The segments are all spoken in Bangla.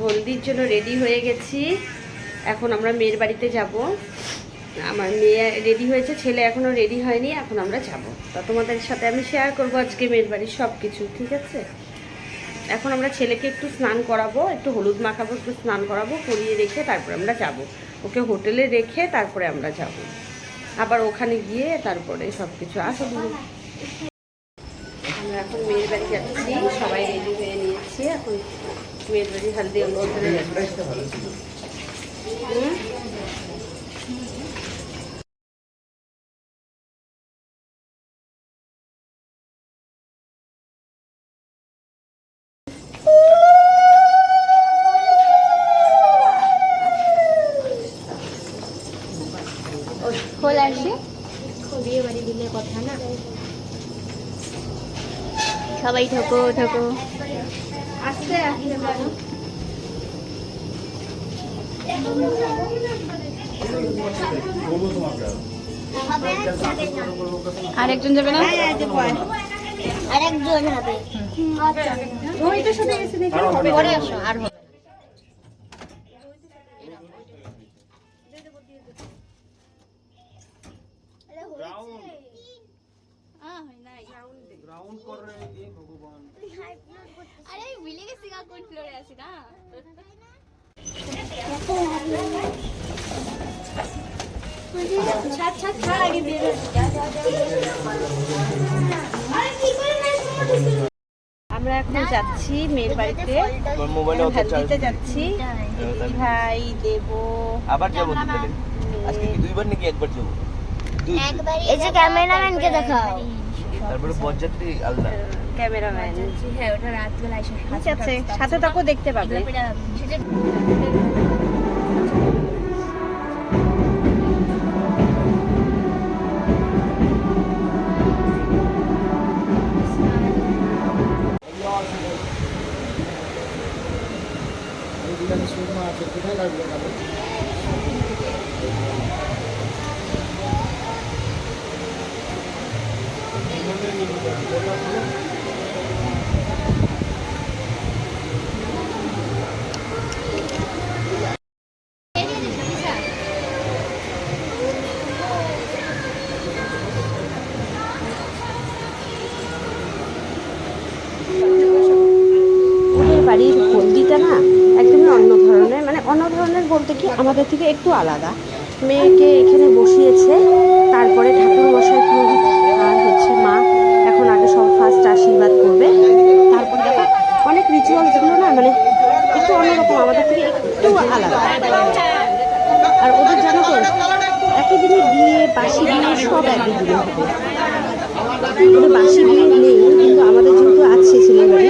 হলদির জন্য রেডি হয়ে গেছি। এখন আমরা মেয়ের বাড়িতে যাব। আমার মেয়ে রেডি হয়েছে, ছেলে এখনও রেডি হয়নি, এখন আমরা যাব। তা তোমাদের সাথে আমি শেয়ার করব আজকে মেয়ের বাড়ির সব কিছু ঠিক আছে? এখন আমরা ছেলেকে একটু স্নান করাবো, একটু হলুদ মাখাবো, একটু স্নান করাবো করিয়ে রেখে তারপরে আমরা যাব। ওকে হোটেলে রেখে তারপরে আমরা যাব। আবার ওখানে গিয়ে তারপরে সব কিছু আসো তুমি। আমরা এখন মেয়ের বাড়ি যাচ্ছি। সবাই রেডি হয়ে নিয়েছি। এখন মেয়ের বাড়ি হালদি যাচ্ছি হুম? সবাই ঠকো ঠকো আস্তে আরেকজন যাবে না? আরেকজন হবে। সাথে এসে দেখি পরে আসো আর হবে আরে ভুলে গেছি গা কোন ফ্লোরে আছি না? আগে বের আমরা এখন যাচ্ছি মেয়ের বাড়িতে। হালদিতে যাচ্ছি। ভাই দেব। আবার যাব আজকে কি দুইবার নাকি একবার যাব? দুই এই যে ক্যামেরাম্যানকে দেখাও। তারপরে বরযাত্রী আলাদা ক্যামেরাম্যান। হ্যাঁ ওটা রাতবেলা এসে ঠিক আছে সাথে তাকেও দেখতে পাবে। বাড়ির হলদিটা না একদমই অন্য ধরনের মানে অন্য ধরনের বলতে কি আমাদের থেকে একটু আলাদা। মেয়েকে এখানে বসিয়েছে, তারপরে ঠাকুর মশাই পুরোহিত আমাদের থেকে একটু আলাদা। আর ওদের জানো তো একই দিনে বিয়ে বাসি বিয়ে সব একই দিনে হবে। ওদের বাসি বিয়ে নেই কিন্তু আমাদের যেহেতু আছে ছেলের বাড়ি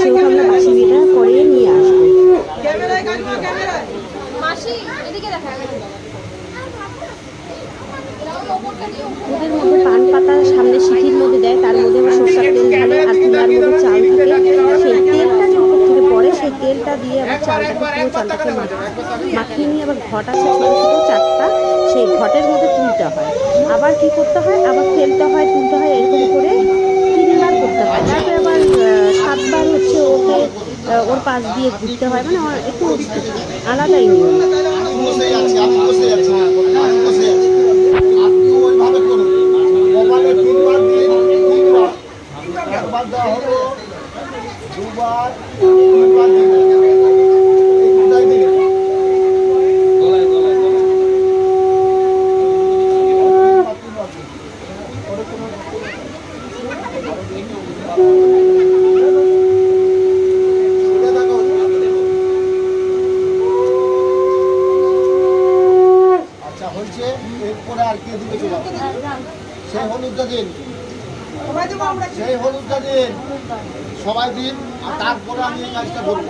সেহেতু আমরা বাসি বিয়েটা করিয়ে নিয়ে আসব। ওদের মধ্যে পান পাতা সামনে সিঁথির মধ্যে দেয় তার মধ্যে সরষার তেল ঢালে আর কুলার মধ্যে চাল থাকে সেই তেলটা যে উপর থেকে পড়ে সেই তেলটা দিয়ে আবার চালটাকে পুরো চালটাকে মাখিয়ে নিয়ে আবার ঘট আছে চারটা, সেই ঘটের মধ্যে তুলতে হয়। আবার কি করতে হয়? আবার তেলটা হয়, তুলতে হয়, এরকম করে তিনবার করতে হয়। তারপরে আবার সাতবার হচ্ছে ওকে ওর পাশ দিয়ে ঘুরতে হয়। মানে একটু আলাদাই নিয়ম বসে আছি আমি বসে আছি আমি বসে আছি আপনি ওইভাবে করুন মোবাইলে তিনবার দিন তিনবার একবার দেওয়া হলো দুবার তিনবার দিন এই দুটাই দিন আচ্ছা হয়েছে এরপরে আর কে দিবে চলে সেই হলুদটা দিন সেই হলুদটা দিন সবাই দিন আর তারপরে আমি এই কাজটা করব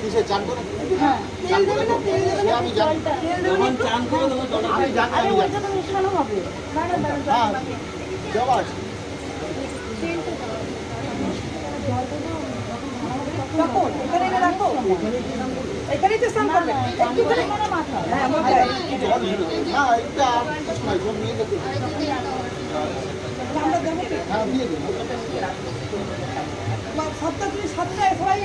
কিসে চান করে চান করে তো? সে আমি জানি আমি জানি আমি জানি হ্যাঁ দেওয়া আছে জল ঢেলে দেবো। না এটা আর কিছু নয়, জল নিয়ে যেতে হবে। হ্যাঁ দিয়ে দিন সাতটা তুমি সাতটায় সবাই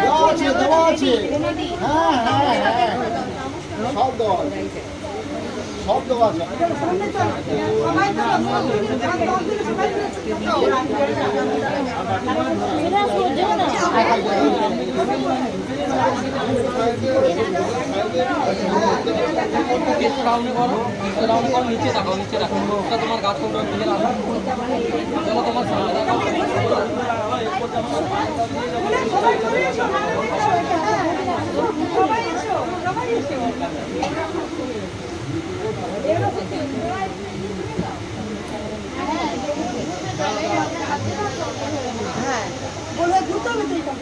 দেওয়া আছে দেওয়া আছে। হ্যাঁ হ্যাঁ হ্যাঁ। সব দেওয়া আছে। সব দেওয়া আছে। নিচে রাখো নিচে রাখো ওটা তোমার গাছ কোনটা নিচে রাখো চলো তোমার সামনে হবে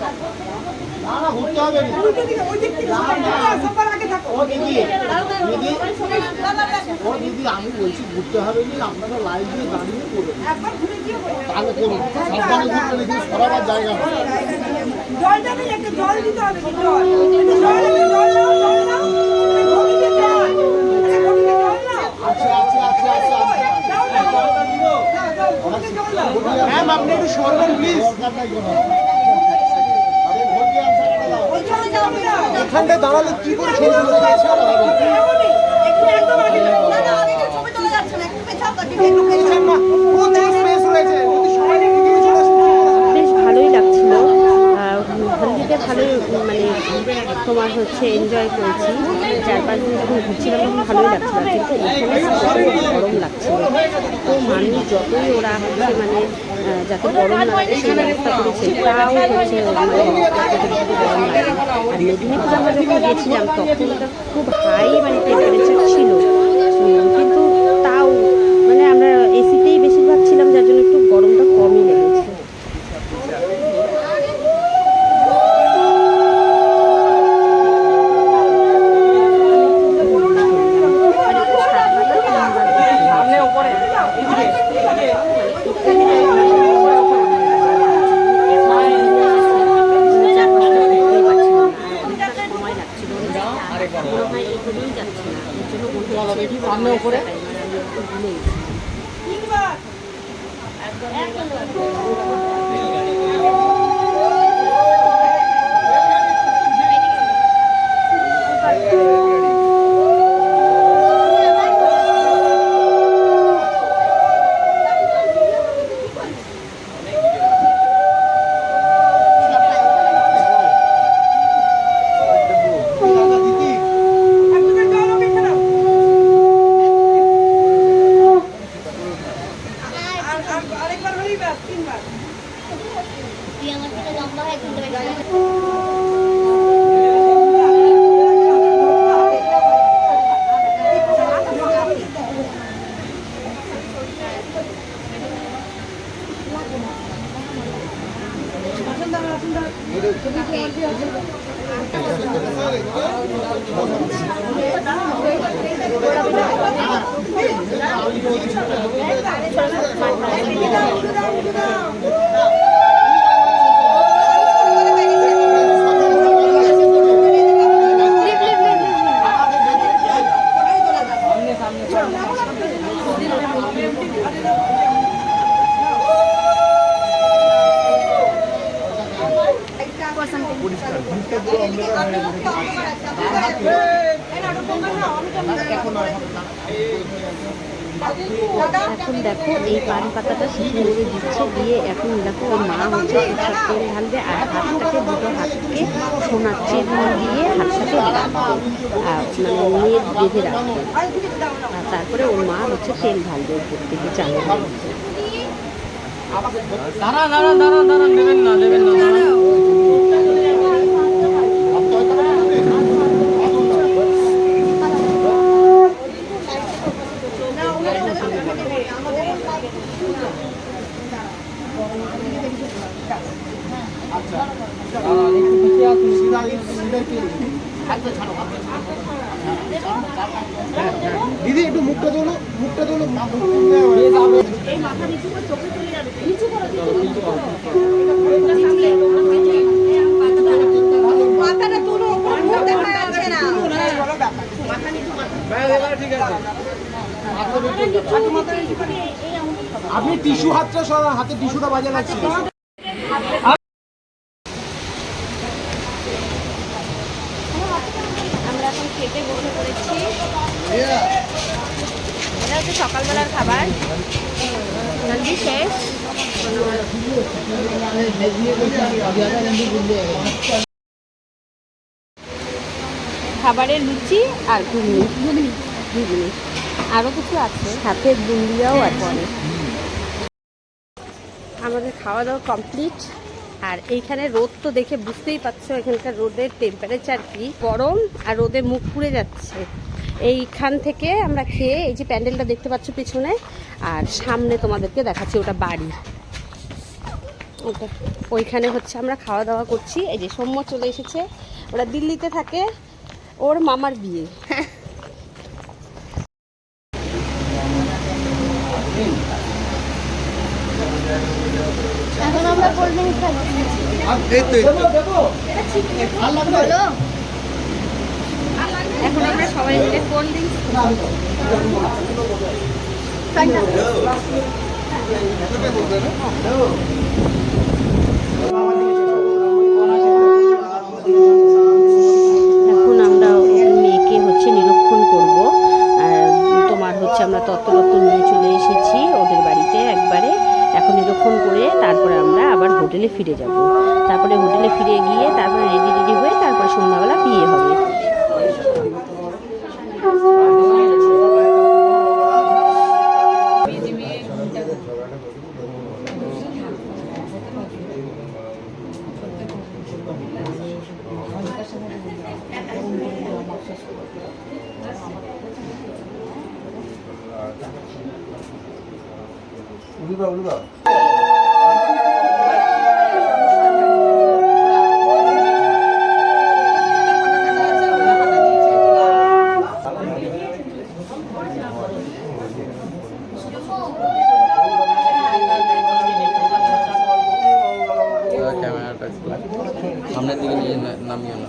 না ও দিদি দিদি ও দিদি আমি বলছি ঘুরতে হবে না আপনারা লাইন দিয়ে দাঁড়িয়ে করবেন তাহলে করুন সাবধানে ঘুরতে দেখি সরাবার জায়গা জলটা জল দিতে হবে জল। জল একটা জল নাও জল নাও একটা ঘটিতে জল একটা ঘটিতে জল নাও আছে আছে আছে আছে আছে দাও দাও দাও দাও ঘটিতে জল দাও ম্যাম আপনি একটু সরবেন প্লিজ দরকার নাই কোনো আরে ভোট দিয়ে আনসার করে দাও ওই জল দাও দাও এখানটায় দাঁড়ালে কি করে ছবি তুলতে যাচ্ছে আর হবে এমনই একটু একদম আগে যাও না না আগে ছবি তোলা যাচ্ছে না একটু পেছাও তাকে একটু পেছাও বেশ ভালোই লাগছিল আর হলদিতে ভালোই মানে তোমার হচ্ছে এনজয় করেছি। চার পাঁচ দিন যখন ঘুরছিলাম তখন ভালোই লাগছিল, কিন্তু এখানে গরম লাগছিল। তো মানুষ যতই ওরা হচ্ছে মানে যাতে গরম লাগে, সেই ব্যবস্থা করেছে। তাও হচ্ছে মানে গরম লাগে। আর মেদিনীপুর আমরা যখন গেছিলাম, তখন খুব হাই মানে টেম্পারেচার ছিল উম, কিন্তু তাও মানে আমরা এসিতেই বেশিরভাগ ছিলাম যার জন্য একটু গরমটা কমই লেগেছে সামনে উপরে সামনে উপরে তিনবার একটা জল ওকে খেলাও আর আর আরেকবার হলেই ব্যাস তিনবার তুই আমার থেকে লম্বা হয় কিন্তু বেশি এখন দেখো এই পান পাতাটা সিঁদুরে দিচ্ছে দিয়ে এখন দেখো ওই মা হচ্ছে সরষের তেল ঢালবে আর হাতটাকে দুটো হাতকে সোনার চেন দিয়ে হাতটাকে রাখবে মানে নেট বেঁধে রাখবে আর তারপরে ওর মা হচ্ছে তেল ঢালবে উপর থেকে চালের মধ্যে। দাঁড়া দাঁড়া দাঁড়া দাঁড়া দেবেন না দেবেন না দাঁড়া। দিদি একটু মুখটা তোলো মুখটা তোলো। মাথাটা তুলো মুখ দেখা যাচ্ছে না এবার ঠিক আছে আপনি টিস্যু হাতটা সরান হাতে টিস্যুটা বাজে লাগছে আমরা এখন খেতে বসে পড়েছি। এটা হচ্ছে সকালবেলার খাবার। জলদি শেষ। খাবারে লুচি আর ঘুগনি। ঘুগনি। আরও কিছু আছে? সাথে বুন্দিয়াও আছে আমাদের খাওয়া দাওয়া কমপ্লিট আর এইখানে রোদ তো দেখে বুঝতেই পারছ এখানকার রোদের টেম্পারেচার কি? গরম আর রোদে মুখ পুড়ে যাচ্ছে। এইখান থেকে আমরা খেয়ে এই যে প্যান্ডেলটা দেখতে পাচ্ছ পিছনে আর সামনে তোমাদেরকে দেখাচ্ছি ওটা বাড়ি। ওটা। ওইখানে হচ্ছে আমরা খাওয়া দাওয়া করছি। এই যে সৌম্য চলে এসেছে। ওরা দিল্লিতে থাকে। ওর মামার বিয়ে এখন আমরা কোল্ড ড্রিঙ্কস এখন আমরা সবাই মিলে কোল্ড ড্রিঙ্কস এখন আমরা ওর মেয়েকে হচ্ছে নিরীক্ষণ করব আর তোমার হচ্ছে আমরা তত্ত্বরত্ন নিয়ে চলে এসেছি ওদের বাড়িতে একবারে এখন নিরীক্ষণ করে তারপরে আমরা আবার হোটেলে ফিরে যাব তারপরে হোটেলে ফিরে গিয়ে তারপরে রেডি রেডি হয়ে তারপরে সন্ধ্যাবেলা বিয়ে হবে উড়িবা উড়িবা সামনের দিকে নিয়ে নামিয়ে না।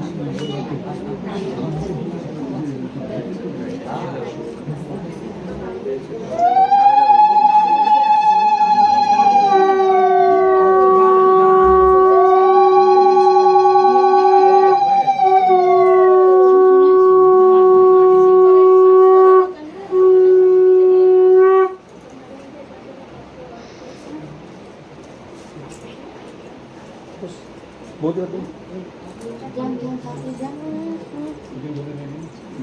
よかった。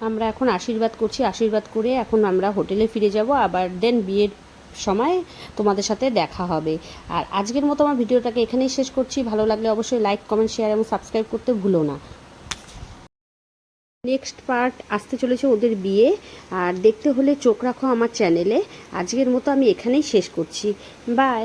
আমরা এখন আশীর্বাদ করছি, আশীর্বাদ করে এখন আমরা হোটেলে ফিরে যাব। আবার দেন বিয়ের সময় তোমাদের সাথে দেখা হবে। আর আজকের মতো আমার ভিডিওটাকে এখানেই শেষ করছি। ভালো লাগলে অবশ্যই লাইক কমেন্ট শেয়ার এবং সাবস্ক্রাইব করতে ভুলো না। নেক্সট পার্ট আসতে চলেছে ওদের বিয়ে। আর দেখতে হলে চোখ রাখো আমার চ্যানেলে আজকের মতো আমি এখানেই শেষ করছি। বাই